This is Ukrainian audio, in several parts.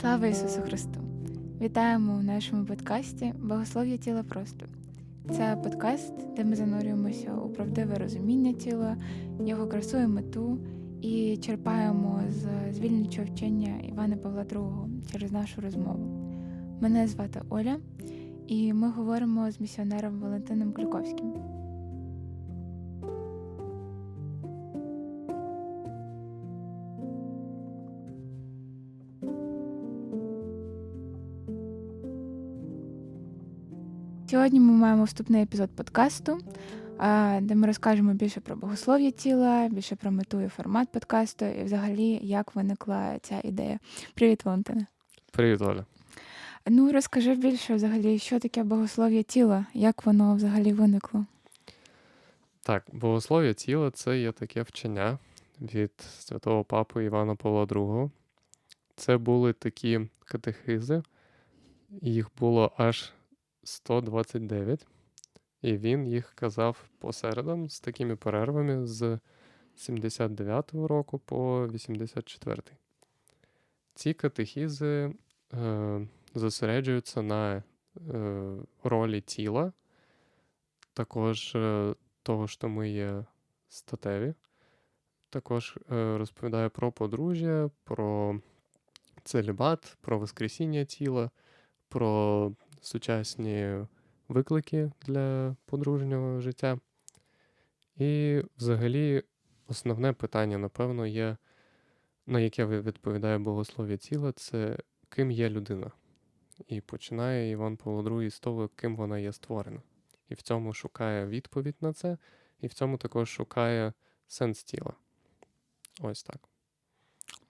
Слава Ісусу Христу! Вітаємо у нашому подкасті Богослов'я тіла просто. Це подкаст, де ми занурюємося у правдиве розуміння тіла, його красу і мету і черпаємо з звільничого вчення Івана Павла II через нашу розмову. Мене звати Оля, і ми говоримо з місіонером Валентином Клюковським. Сьогодні ми маємо вступний епізод подкасту, де ми розкажемо більше про богослов'я тіла, більше про мету і формат подкасту, і взагалі як виникла ця ідея. Привіт, Валентина. Привіт, Оля. Ну розкажи більше взагалі, що таке богослов'я тіла, як воно взагалі виникло. Так, богослов'я тіла це є таке вчення від святого папи Івана Павла II. Це були такі катехизи, їх було аж 129, і він їх казав посередам з такими перервами з 79-го року по 84-й. Ці катехізи е, зосереджуються на е, ролі тіла, також е, того, що ми є статеві. Також е, розповідає про подружжя, про целібат, про воскресіння тіла, про сучасні виклики для подружнього життя. І взагалі основне питання, напевно, є, на яке відповідає богослов'я тіла, це ким є людина. І починає Іван Павло II з того, ким вона є створена. І в цьому шукає відповідь на це, і в цьому також шукає сенс тіла. Ось так.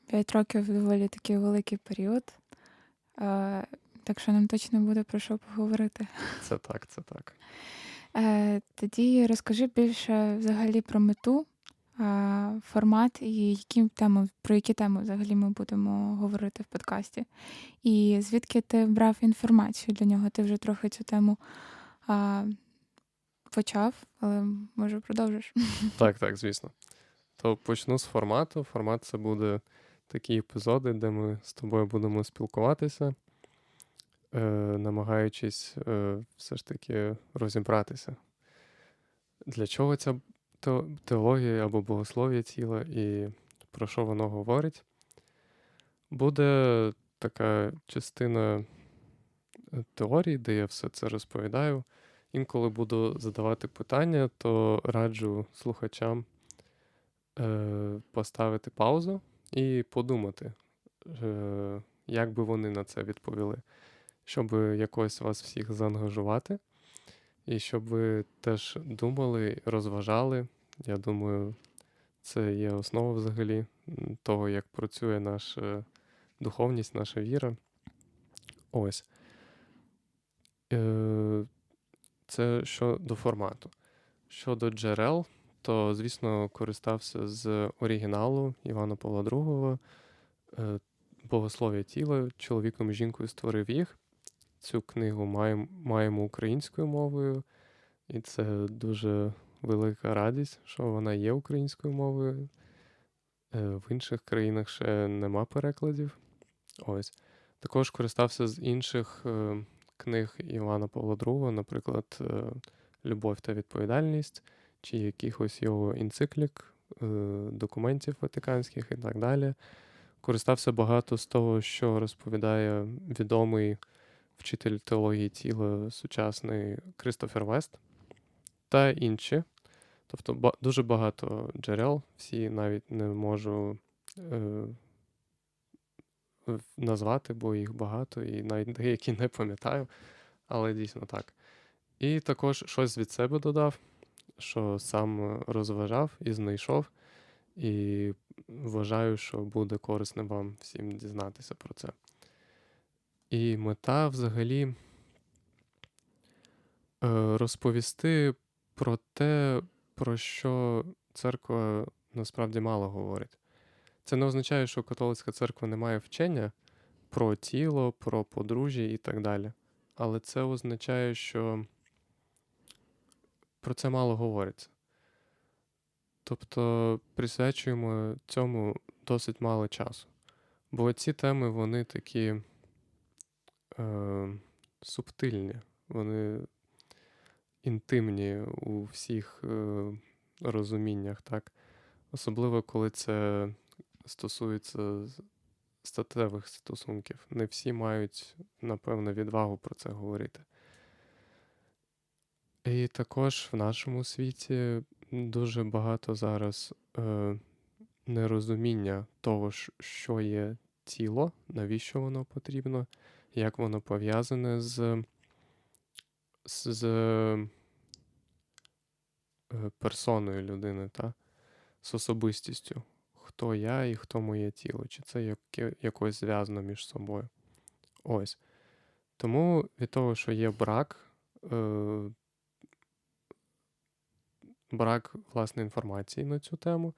П'ять років доволі такий великий період. Так що нам точно буде про що поговорити. Це так, це так. Е, Тоді розкажи більше взагалі про мету, е, формат і які теми, про які теми взагалі ми будемо говорити в подкасті. І звідки ти брав інформацію для нього? Ти вже трохи цю тему е, почав, але може продовжиш. Так, так, звісно. То почну з формату. Формат це буде такі епізоди, де ми з тобою будемо спілкуватися, е, намагаючись е, все ж таки розібратися, для чого ця теологія або богослов'я тіла і про що воно говорить. Буде така частина е, теорії, де я все це розповідаю. Інколи буду задавати питання, то раджу слухачам е, поставити паузу і подумати, е, як би вони на це відповіли, щоб якось вас всіх заангажувати, і щоб ви теж думали, розважали. Я думаю, це є основа взагалі того, як працює наша духовність, наша віра. Ось. Е, це щодо формату. Щодо джерел, то, звісно, користався з оригіналу Івана Павла II, е, Богослов'я тіла, чоловіком і жінкою створив їх. Цю книгу маємо, маємо українською мовою, і це дуже велика радість, що вона є українською мовою. Е, в інших країнах ще нема перекладів. Ось. Також користався з інших е, книг Івана Павла II, наприклад, Любов та відповідальність чи якихось його енциклік, е, документів ватиканських і так далі. Користався багато з того, що розповідає відомий вчитель теології тіла сучасний Кристофер Вест та інші. Тобто дуже багато джерел, всі навіть не можу е, назвати, бо їх багато, і навіть деякі не пам'ятаю, але дійсно так. І також щось від себе додав що сам розважав і знайшов, і вважаю, що буде корисним вам всім дізнатися про це. І мета взагалі е, розповісти про те, про що церква насправді мало говорить. Це не означає, що католицька церква не має вчення про тіло, про подружжя і так далі. Але це означає, що про це мало говориться. Тобто присвячуємо цьому досить мало часу. Бо ці теми, вони такі е, субтильні, вони інтимні у всіх е, розуміннях, так? Особливо, коли це стосується статевих стосунків. Не всі мають, напевно, відвагу про це говорити. І також в нашому світі дуже багато зараз е, нерозуміння того, що є тіло, навіщо воно потрібно, як воно пов'язане з, з, з е, персоною людини, та? з особистістю. Хто я і хто моє тіло, чи це якось зв'язано між собою. Ось. Тому від того, що є брак, е, брак власне інформації на цю тему,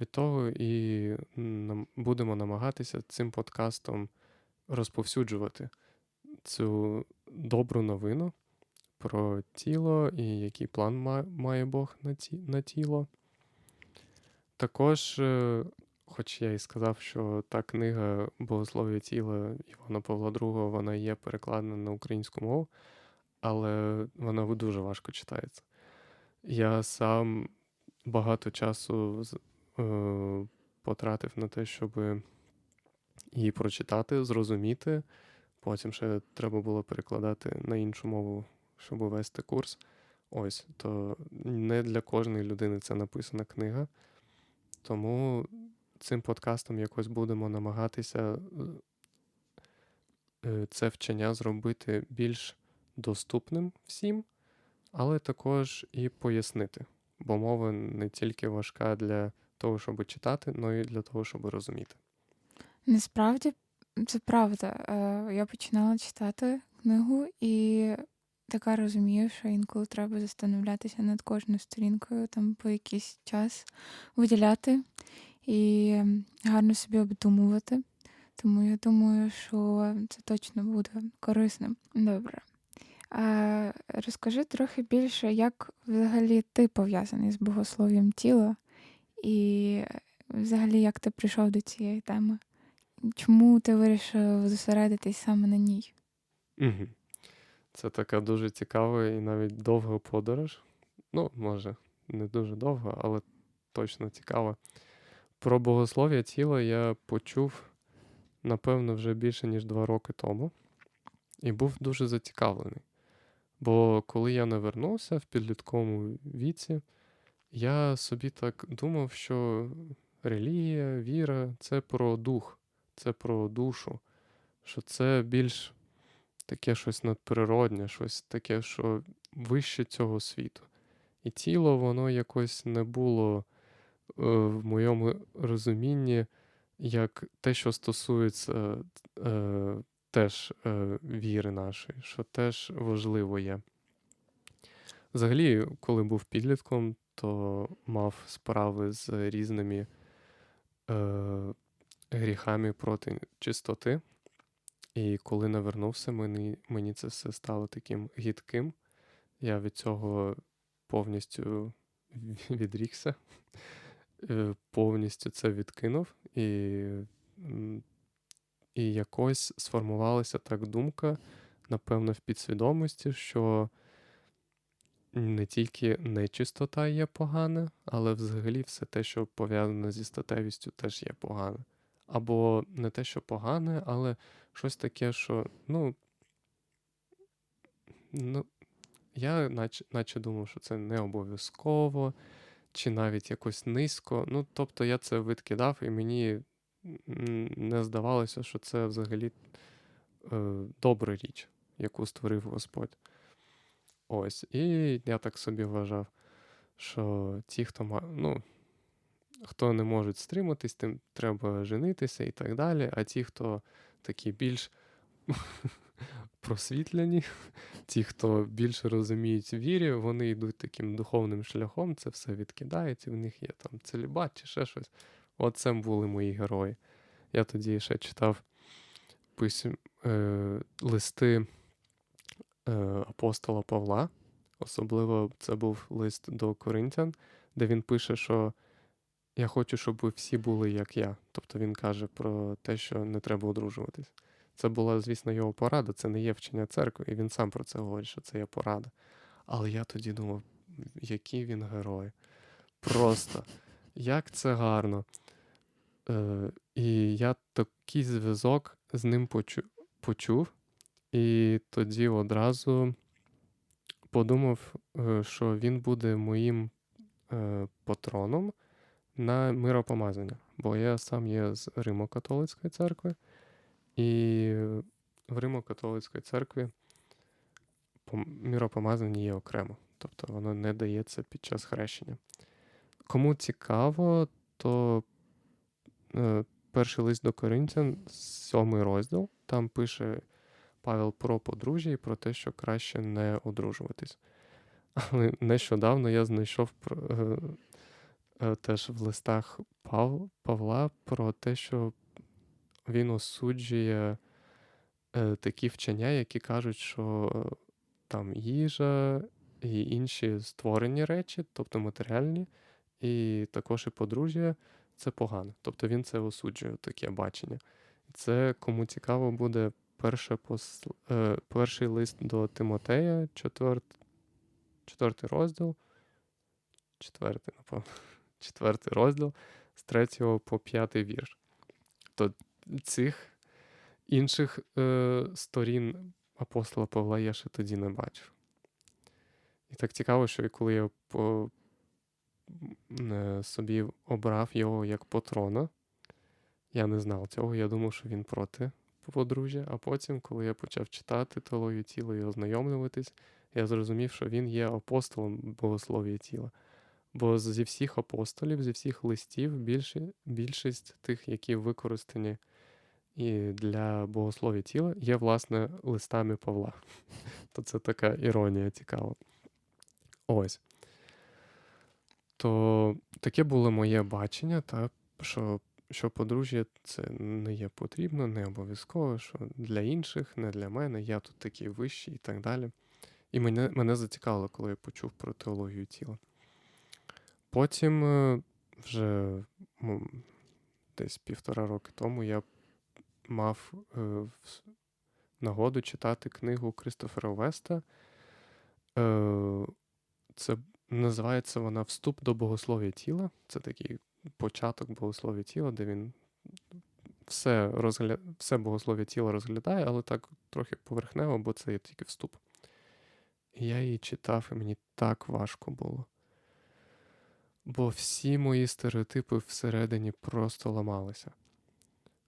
від того і будемо намагатися цим подкастом розповсюджувати цю добру новину про тіло і який план має Бог на, ті, на тіло. Також, е, хоч я і сказав, що та книга Богослов'я тіла Івана Павла II, вона є перекладена на українську мову, але вона дуже важко читається. Я сам багато часу е, потратив на те, щоб її прочитати, зрозуміти. Потім ще треба було перекладати на іншу мову, щоб вести курс. Ось, то не для кожної людини це написана книга. Тому цим подкастом якось будемо намагатися е, це вчення зробити більш доступним всім, але також і пояснити. Бо мова не тільки важка для того, щоб читати, але й для того, щоб розуміти. Насправді це правда. Е, Я починала читати книгу і така розумію, що інколи треба застановлятися над кожною сторінкою, там по якийсь час виділяти і гарно собі обдумувати. Тому я думаю, що це точно буде корисним. Добре. А розкажи трохи більше, як взагалі ти пов'язаний з богослов'ям тіла, і взагалі як ти прийшов до цієї теми? Чому ти вирішив зосередитись саме на ній? Це така дуже цікава і навіть довга подорож. Ну, може, не дуже довга, але точно цікава. Про богослов'я тіла я почув, напевно, вже більше, ніж два роки тому, і був дуже зацікавлений. Бо коли я навернувся в підлітковому віці, я собі так думав, що релігія, віра це про дух, це про душу, що це більш таке щось надприродне, щось таке, що вище цього світу. І тіло, воно якось не було е, в моєму розумінні, як те, що стосується е, теж е, віри нашої, що теж важливо є. Взагалі, коли був підлітком, то мав справи з різними е, гріхами проти чистоти. І коли навернувся, мені, мені це все стало таким гідким. Я від цього повністю відрікся, е, повністю це відкинув, і, і якось сформувалася так думка, напевно, в підсвідомості, що не тільки нечистота є погана, але взагалі все те, що пов'язане зі статевістю, теж є погане. Або не те, що погане, але щось таке, що, ну, ну я наче, наче думав, що це не обов'язково, чи навіть якось низько. Ну, тобто я це відкидав, і мені не здавалося, що це взагалі е, добра річ, яку створив Господь. Ось. І я так собі вважав, що ті, хто ма... ну, хто не можуть стриматись, тим треба женитися і так далі. А ті, хто такі більш просвітляні, ті, хто більше розуміють вірі, вони йдуть таким духовним шляхом, це все відкидають, і в них є там целібат чи ще щось. От це були мої герої. Я тоді ще читав письм, е, листи е, апостола Павла. Особливо це був лист до Коринтян, де він пише, що я хочу, щоб ви всі були як я. Тобто він каже про те, що не треба одружуватись. Це була, звісно, його порада, це не є вчення церкви, і він сам про це говорить, що це є порада. Але я тоді думав, який він герой. Просто як це гарно. Е, І я такий зв'язок з ним почу, почув, і тоді одразу подумав, е, що він буде моїм е, патроном на миропомазання. Бо я сам є з Римо-католицької церкви, і в Римо-католицької церкві пом- миропомазання є окремо. Тобто воно не дається під час хрещення. Кому цікаво, то е, перший лист до Коринтян, сьомий розділ, там пише Павел про подружжя і про те, що краще не одружуватись. Але нещодавно я знайшов е, теж в листах Пав, Павла про те, що він осуджує е, такі вчення, які кажуть, що е, там їжа і інші створені речі, тобто матеріальні, і також і подружжя це погано. Тобто він це осуджує, таке бачення. Це кому цікаво буде перше пос... е, перший лист до Тимотея, четверт... четвертий розділ. Четвертий, напевно. Четвертий розділ з третього по п'ятий вірш. То цих інших е, сторін апостола Павла я ще тоді не бачив. І так цікаво, що коли я по, е, собі обрав його як патрона, я не знав цього, я думав, що він проти подружжя. А потім, коли я почав читати теологію тіла і ознайомлюватись, я зрозумів, що він є апостолом богослов'я тіла. Бо зі всіх апостолів, зі всіх листів, більші, більшість тих, які використані і для богослов'я тіла, є, власне, листами Павла. То це така іронія цікава. Ось. То таке було моє бачення, та, що, що подружжя це не є потрібно, не обов'язково, що для інших, не для мене, я тут такий вищий і так далі. І мене, мене зацікавило, коли я почув про теологію тіла. Потім, е, вже ну, десь півтора роки тому, я мав е, нагоду читати книгу Кристофера Веста. Е, Це називається вона Вступ до богослов'я тіла. Це такий початок богослов'я тіла, де він все, розгля... все богослов'я тіла розглядає, але так трохи поверхнево, бо це є тільки вступ. Я її читав, і мені так важко було. Бо всі мої стереотипи всередині просто ламалися.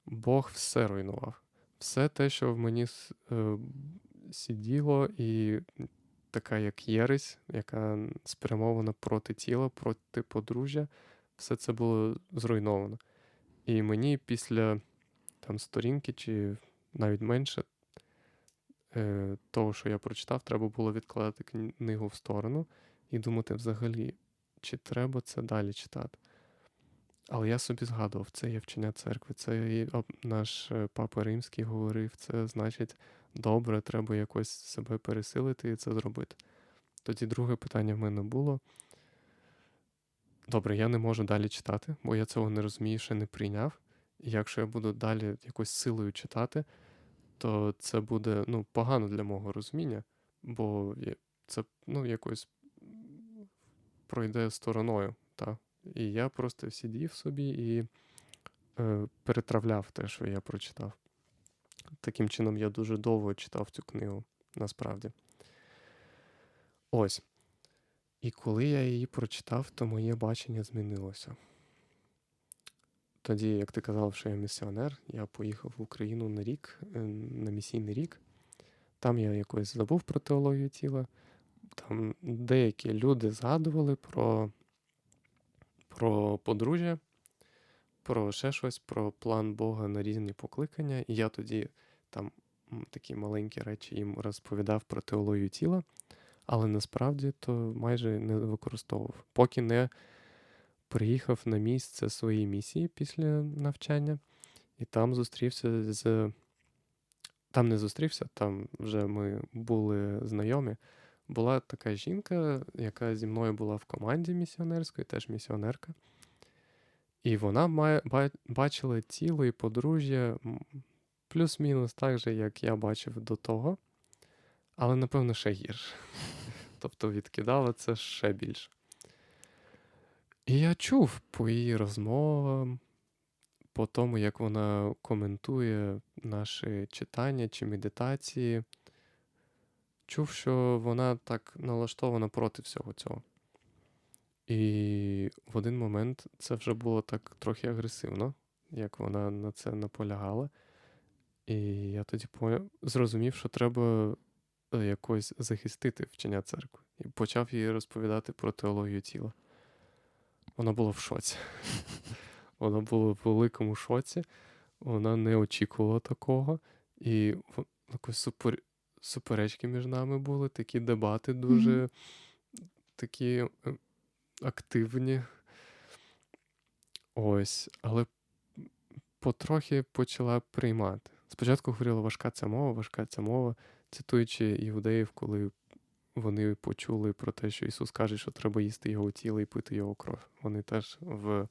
Бог все руйнував. Все те, що в мені е, сиділо, і така як єресь, яка спрямована проти тіла, проти подружжя, все це було зруйновано. І мені після там сторінки, чи навіть менше е, того, що я прочитав, треба було відкладати книгу в сторону і думати взагалі, чи треба це далі читати. Але я собі згадував, це є вчення церкви, це наш е, папа римський говорив, це значить добре, треба якось себе пересилити і це зробити. Тоді друге питання в мене було. Добре, я не можу далі читати, бо я цього не розумію, ще не прийняв. І якщо я буду далі якось силою читати, то це буде ну, погано для мого розуміння, бо це ну, якось пройде стороною. Та? І я просто сидів собі і е, перетравляв те, що я прочитав. Таким чином, я дуже довго читав цю книгу, насправді. Ось. І коли я її прочитав, то моє бачення змінилося. Тоді, як ти казав, що я місіонер, я поїхав в Україну на рік, е, на місійний рік. Там я якось забув про теологію тіла. Там деякі люди згадували про, про подружжя, про ще щось, про план Бога на різні покликання. І я тоді там такі маленькі речі їм розповідав про теологію тіла, але насправді то майже не використовував, поки не приїхав на місце своєї місії після навчання, і там зустрівся з. Там не зустрівся, там вже ми були знайомі. Була така жінка, яка зі мною була в команді місіонерської, теж місіонерка. І вона бачила тіло і подружжя плюс-мінус так же, як я бачив до того, але, напевно, ще гірше. Тобто відкидала це ще більше. І я чув по її розмовам, по тому, як вона коментує наші читання чи медитації, чув, що вона так налаштована проти всього цього. І в один момент це вже було так трохи агресивно, як вона на це наполягала. І я тоді зрозумів, що треба е, якось захистити вчення церкви. І почав їй розповідати про теологію тіла. Вона була в шоці. Вона була в великому шоці, вона не очікувала такого. І якось супер, суперечки між нами були, такі дебати дуже такі е, активні. Ось, але потрохи почала приймати. Спочатку говорила важка ця мова, важка ця мова, цитуючи іудеїв, коли вони почули про те, що Ісус каже, що треба їсти його тіло і пити його кров. Вони теж в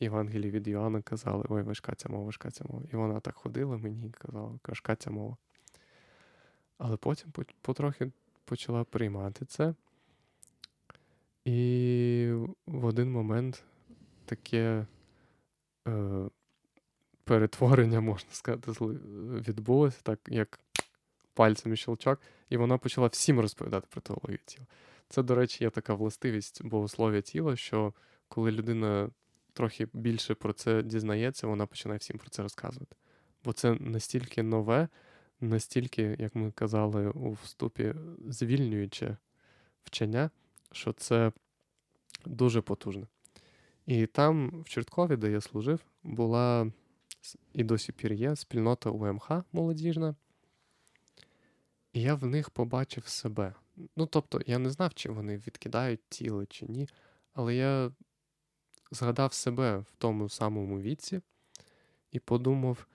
Євангелії від Іоанна казали: ой, важка ця мова, важка ця мова. І вона так ходила мені і казала, важка ця мова. Але потім потрохи почала приймати це. І в один момент таке е, перетворення, можна сказати, відбулося, так як пальцем і щелчок, і вона почала всім розповідати про теологію тіла. Це, до речі, є така властивість богослов'я тіла, що коли людина трохи більше про це дізнається, вона починає всім про це розказувати. Бо це настільки нове, настільки, як ми казали у вступі, звільнююче вчення, що це дуже потужне. І там, в Чорткові, де я служив, була і досі пір є спільнота УМХ молодіжна. І я в них побачив себе. Ну, тобто, я не знав, чи вони відкидають тіло чи ні, але я згадав себе в тому самому віці і подумав,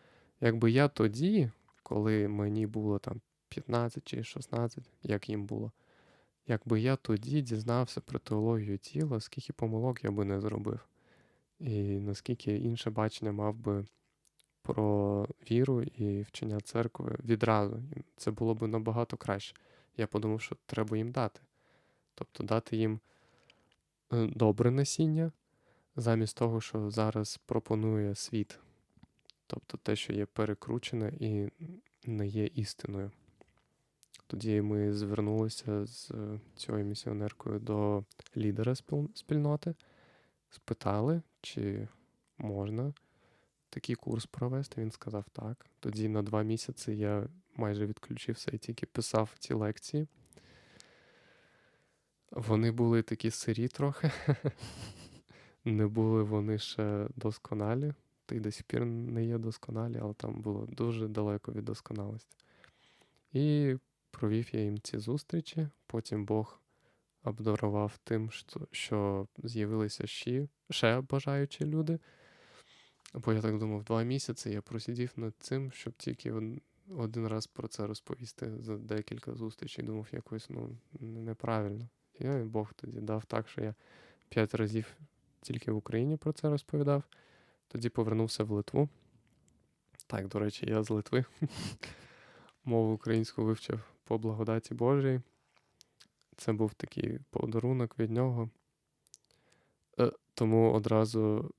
якби я тоді, коли мені було там 15 чи 16, як їм було, якби я тоді дізнався про теологію тіла, скільки помилок я би не зробив, і наскільки інше бачення мав би про віру і вчення церкви відразу. Це було б набагато краще. Я подумав, що треба їм дати. Тобто дати їм е, добре насіння, замість того, що зараз пропонує світ. Тобто те, що є перекручене і не є істиною. Тоді ми звернулися з е, цією місіонеркою до лідера спільноти, спитали, чи можна такий курс провести. Він сказав так. Тоді на два місяці я майже відключився і тільки писав ці лекції. Вони були такі сирі трохи. Не були вони ще досконалі. Й до сих пір не є досконалі, але там було дуже далеко від досконалості. І провів я їм ці зустрічі. Потім Бог обдарував тим, що, з'явилися ще, ще бажаючі люди. Бо я так думав, два місяці я просидів над цим, щоб тільки один раз про це розповісти за декілька зустрічей. Думав, якось ну, неправильно. І Бог тоді дав так, що я п'ять разів тільки в Україні про це розповідав. Тоді повернувся в Литву. Так, до речі, я з Литви. Мову українську вивчив по благодаті Божій. Це був такий подарунок від нього. Е, Тому одразу,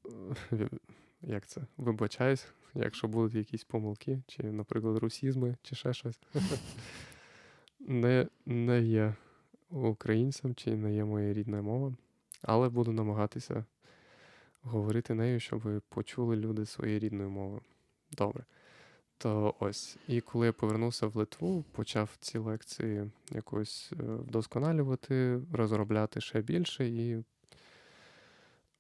е, як це, вибачаюсь, якщо будуть якісь помилки, чи, наприклад, русізми, чи ще щось. Не, не є українцем, чи не є моя рідна мова, але буду намагатися говорити нею, щоб почули люди своєю рідною мовою. Добре. То ось. І коли я повернувся в Литву, почав ці лекції якось е, вдосконалювати, розробляти ще більше і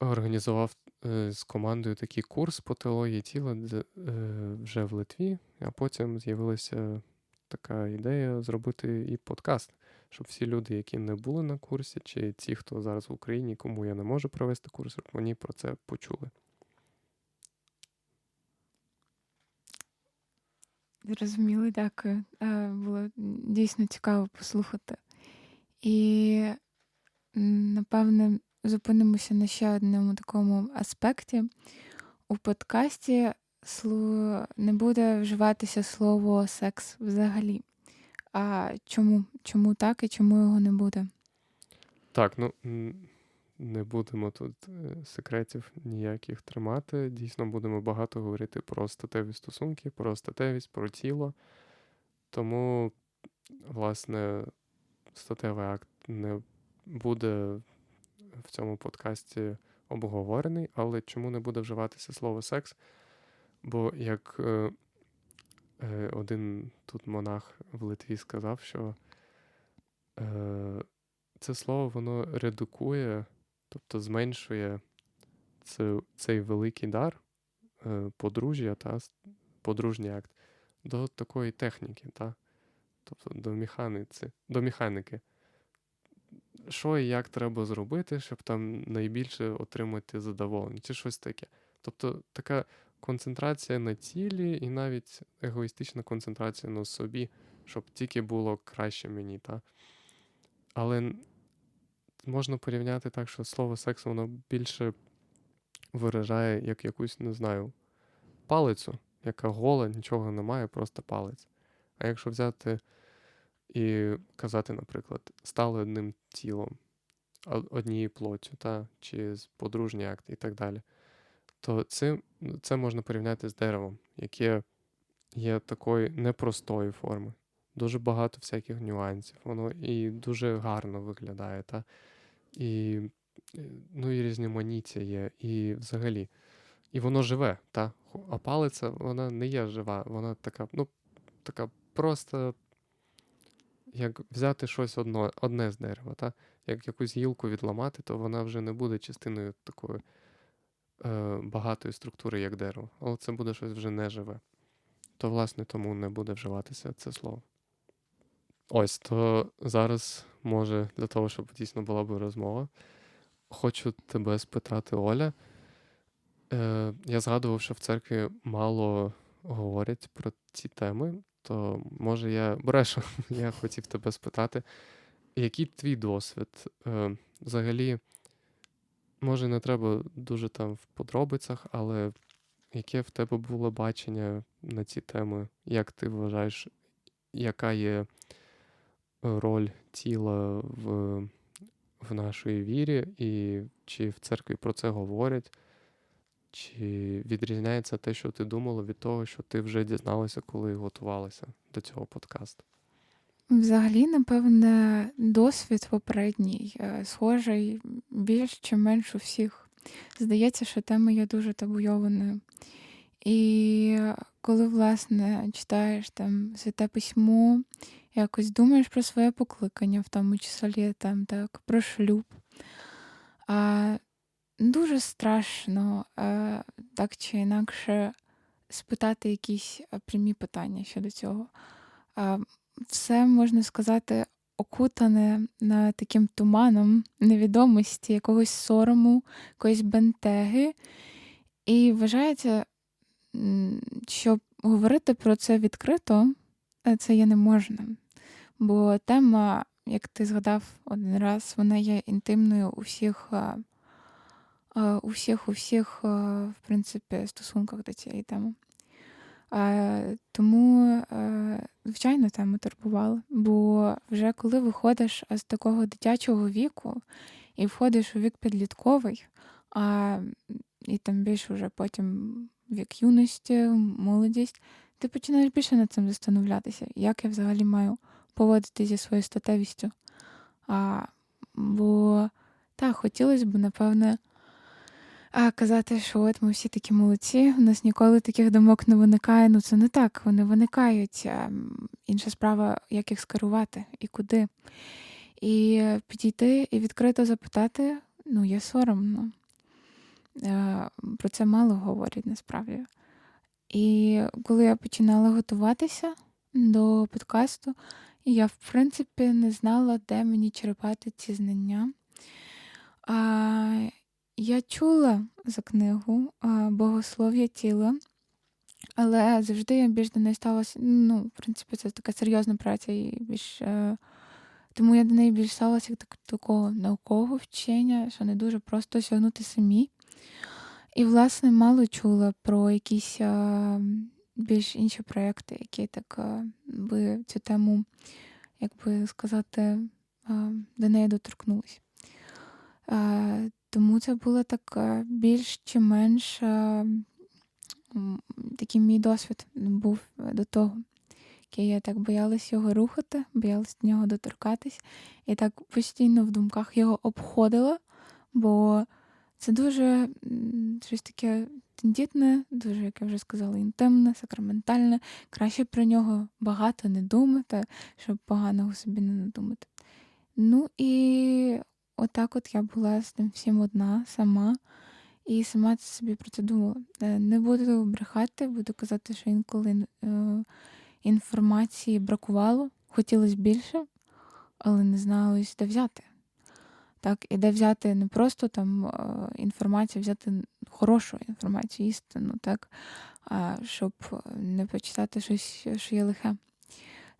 організував е, з командою такий курс по теології тіла е, вже в Литві, а потім з'явилася така ідея зробити і подкаст, щоб всі люди, які не були на курсі, чи ті, хто зараз в Україні, кому я не можу провести курс, щоб вони про це почули. Зрозуміло, дякую. Е, Було дійсно цікаво послухати. І напевне, зупинимося на ще одному такому аспекті. У подкасті не буде вживатися слово секс взагалі. А чому? Чому так і чому його не буде? Так, ну не будемо тут е, секретів ніяких тримати. Дійсно, будемо багато говорити про статеві стосунки, про статевість, про тіло. Тому, власне, статевий акт не буде в цьому подкасті обговорений, але чому не буде вживатися слово секс? Бо як е, один тут монах в Литві сказав, що е, це слово воно редукує, тобто зменшує це, цей великий дар е, подружжя та подружній акт до такої техніки, та? тобто до механиці, до механіки. Що і як треба зробити, щоб там найбільше отримати задоволення, чи щось таке. Тобто така концентрація на тілі і навіть егоїстична концентрація на собі, щоб тільки було краще мені. Та? Але можна порівняти так, що слово секс воно більше виражає як якусь, не знаю, палицю, яка гола, нічого немає, просто палець. А якщо взяти і казати, наприклад, стали одним тілом, однією плоттю, та, чи подружній акт і так далі, то це, це можна порівняти з деревом, яке є такої непростої форми. Дуже багато всяких нюансів. Воно і дуже гарно виглядає. Та? І, е, ну, і різноманіття є. І взагалі. І воно живе, та? А палиця, вона не є жива, вона така, ну, така просто, як взяти щось одно, одне з дерева, та? Як якусь гілку відламати, то вона вже не буде частиною такої е, багатої структури, як дерево. Але це буде щось вже неживе. То, власне, тому не буде вживатися це слово. Ось, то зараз, може, для того, щоб дійсно була б розмова, хочу тебе спитати, Оля. Е, я згадував, що в церкві мало говорять про ці теми, то може я брешу, я хотів тебе спитати, який твій досвід? Е, взагалі, може, не треба дуже там в подробицях, але яке в тебе було бачення на ці теми? Як ти вважаєш, яка є роль тіла в, в нашій вірі, і чи в церкві про це говорять? Чи відрізняється те, що ти думала, від того, що ти вже дізналася, коли готувалася до цього подкасту? Взагалі, напевне, досвід попередній е, схожий більш чи менш у всіх. Здається, що тема є дуже табуйованою. І коли, власне, читаєш там святе письмо, якось думаєш про своє покликання, в тому числі там так, про шлюб. А, дуже страшно е, так чи інакше спитати якісь е, прямі питання щодо цього. Все, можна сказати, окутане на таким туманом невідомості, якогось сорому, якоїсь бентеги. І вважається, що говорити про це відкрито, е, це є не можна. Бо тема, як ти згадав один раз, вона є інтимною у всіх, е, е, у всіх, у всіх, в принципі, стосунках до цієї теми. Е, тому, е, звичайно, тема турбувала. Бо вже коли виходиш з такого дитячого віку і входиш у вік підлітковий, а, і там більше вже потім вік юності, молодість, ти починаєш більше над цим застановлятися, як я взагалі маю поводитися зі своєю статевістю. А, бо так, хотілося б, напевне, казати, що от ми всі такі молодці, у нас ніколи таких думок не виникає. Ну це не так, вони виникають. Інша справа, як їх скерувати і куди. І підійти і відкрито запитати, ну, є соромно. Е, Про це мало говорять насправді. І коли я починала готуватися до подкасту, я, в принципі, не знала, де мені черпати ці знання. Я чула за книгу Богослов'я тіла, але завжди я більш до неї ставилася. Ну, в принципі, це така серйозна праця і більш е, Тому я до неї більш ставилася як так, такого наукового вчення, що не дуже просто осягнути самі. І, власне, мало чула про якісь а, більш інші проекти, які так а, би цю тему, як би сказати, а, до неї доторкнулись. Тому це було так більш чи менш такий мій досвід був до того. Я так боялась його рухати, боялась до нього доторкатись, і так постійно в думках його обходила, бо це дуже щось таке тендітне, дуже, як я вже сказала, інтимне, сакраментальне. Краще про нього багато не думати, щоб поганого собі не надумати. Ну і отак от я була з тим всім одна, сама, і сама це собі про це думала. Е, Не буду брехати, буду казати, що інколи інформації бракувало, хотілося більше, але не знала ось де взяти. Так, і де взяти не просто там інформацію, взяти хорошу інформацію, істину, так, щоб не почитати щось, що є лихе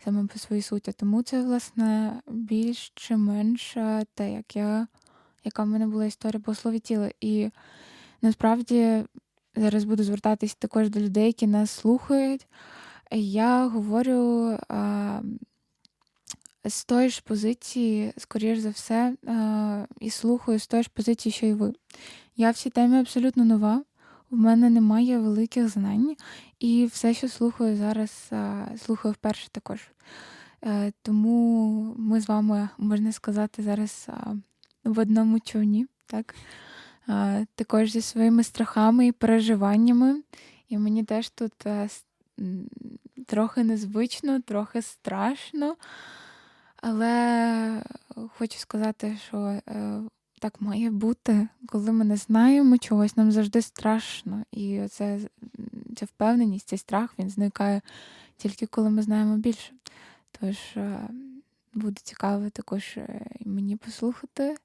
саме по своїй суті. Тому це, власне, більш чи менш е, те, як я, яка в мене була історія по слові тіла. І насправді зараз буду звертатись також до людей, які нас слухають. Я говорю а, з тої ж позиції, скоріш за все, а, і слухаю з тої ж позиції, що і ви. Я в цій темі абсолютно нова. В мене немає великих знань, і все, що слухаю зараз, слухаю вперше також. Е, Тому ми з вами, можна сказати, зараз в одному човні, так? Також зі своїми страхами і переживаннями. І мені теж тут м, трохи незвично, трохи страшно. Але хочу сказати, що е, так має бути, коли ми не знаємо чогось, нам завжди страшно. І це, ця впевненість, цей страх він зникає тільки коли ми знаємо більше. Тож е, буде цікаво також е, мені послухати,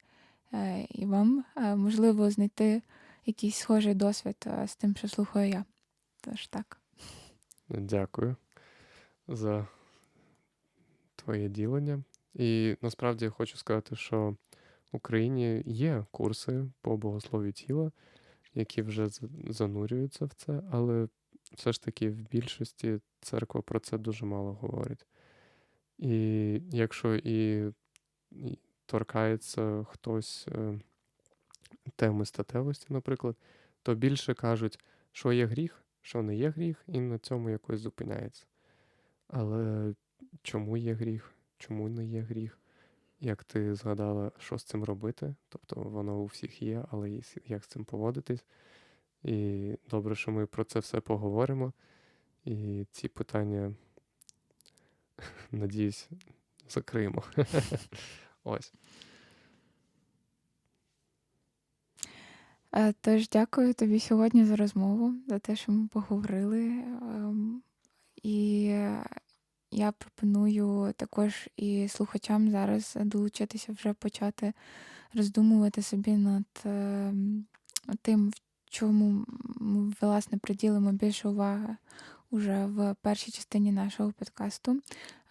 е, і вам, можливо, знайти якийсь схожий досвід з тим, що слухаю я. Тож так. Дякую за твоє ділення. І насправді хочу сказати, що Україні є курси по богослові тіла, які вже занурюються в це, але все ж таки в більшості церква про це дуже мало говорить. І якщо і, торкається хтось е, теми статевості, наприклад, то більше кажуть, що є гріх, що не є гріх, і на цьому якось зупиняється. Але чому є гріх, чому не є гріх? Як ти згадала, що з цим робити? Тобто воно у всіх є, але як з цим поводитись. І добре, що ми про це все поговоримо. І ці питання, надіюсь, закриємо. Ось. Е, Тож дякую тобі сьогодні за розмову, за те, що ми поговорили. Ем, І я пропоную також і слухачам зараз долучитися вже почати роздумувати собі над ем, тим, в чому ми власне приділимо більше уваги уже в першій частині нашого подкасту,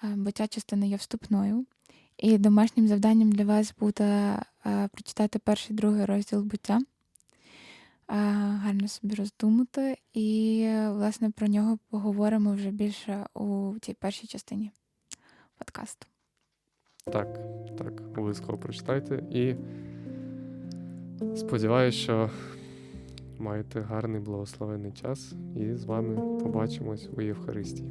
е, бо ця частина є вступною. І домашнім завданням для вас буде е, прочитати перший другий розділ буття гарно собі роздумати, і, е, власне, про нього поговоримо вже більше у цій першій частині подкасту. Так, так, обов'язково прочитайте. І сподіваюся, що маєте гарний благословений час, і з вами побачимось у Євхаристії.